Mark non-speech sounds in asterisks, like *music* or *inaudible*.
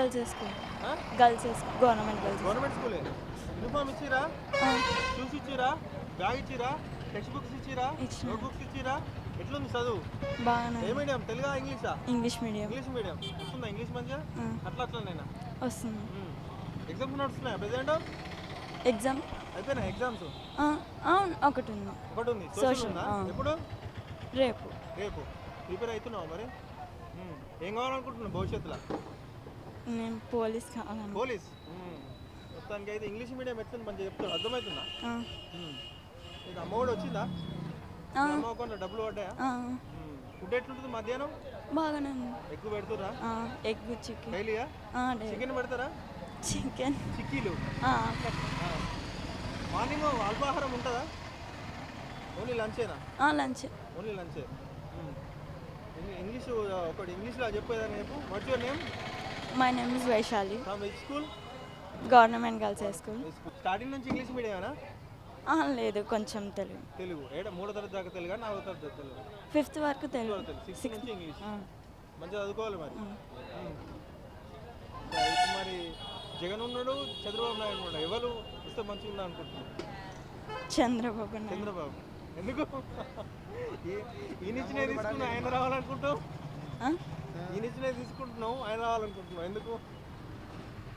Girls school? Girls school. Government girls government స్కూలే. Uniform ఇచ్చిరా? Shoes ఇచ్చిరా? బ్యాగ్ ఇచ్చిరా? టెక్స్ట్ బుక్స్ ఇచ్చిరా. నోట్ బుక్స్ ఇచ్చిరా? ఎట్లుంది చదువు? బాగానే. ఏ మీడియం తెలుగా ఇంగ్లీషా? English medium. English medium. వస్తుందా ఇంగ్లీష్ మంచిగా? ఆ. అట్లా అట్లనేనా? వస్తుంది. ఎగ్జామ్స్ నడుస్తున్నాయా? ప్రెసెంట్ ఎగ్జామ్ అయిపోయినా ఎగ్జామ్స్ అవును ఒకటి ఉంది. ఒకటి ఉంది? సోషల్. ఎప్పుడు? రేపు. రేపు. ప్రిపేర్ అవుతున్నావు మరి. ఏం కావాలనుకుంటున్నావు భవిష్యత్తులో? నేను పోలీస్ కావాలను పోలీస్. మొత్తానికి అయితే ఇంగ్లీష్ మీడియం ఎట్లుంది? మంచిగా చెప్తాను అర్థమవుతుందా? ఆ, మ్మ్. నీకు అమ్మ కూడా వచ్చిందా? అమ్మ అకౌంట్లో డబ్బులు పడ్డాయా. ఫుడ్ ఎట్లుంటుంది మధ్యాహ్నం? బాగానే ఉంది. ఎక్కువ పెడుతురా ఎగ్ చికెన్. డైలీయా? చికెన్ పెడతారా? చికెన్. చిక్కీలు? మార్నింగ్ అల్పాహారం ఉంటుందా? ఓన్లీ లంచేనా? లంచ్. ఓన్లీ లంచే. ఇంగ్లీష్ ఒకటి ఇంగ్లీష్లో చెప్పేదాన్ని చెప్పు. What's your name my name is Vaishali from which school government girls high school starting నుంచి ఇంగ్లీష్ మీడియమేనా ఆ, లేదు కొంచెం తెలుగు. తెలుగు. ఏడ మూడో తరగతి దాకా తెలుగా నాలుగో తరగతి తెలుగు? ఫిఫ్త్ వరకు తెలుగు. సిక్స్త్ ఇంగ్లీష్ మంచిగా చదువుకోవాలి మరి. మరి జగన్ ఉన్నాడు చంద్రబాబు నాయుడు ఉన్నాడు. ఎవరు వస్తే మంచిగా ఉందా అనుకుంటున్నాను చంద్రబాబు చంద్రబాబు. ఎందుకు? *laughs* ఈ- ఈయనిచ్చినే తీసుకుని ఆయన రావాలనుకుంటావు? ఈ నిజమే తీసుకుంటున్నావు ఆయన రావాలనుకుంటున్నావు. ఎందుకు?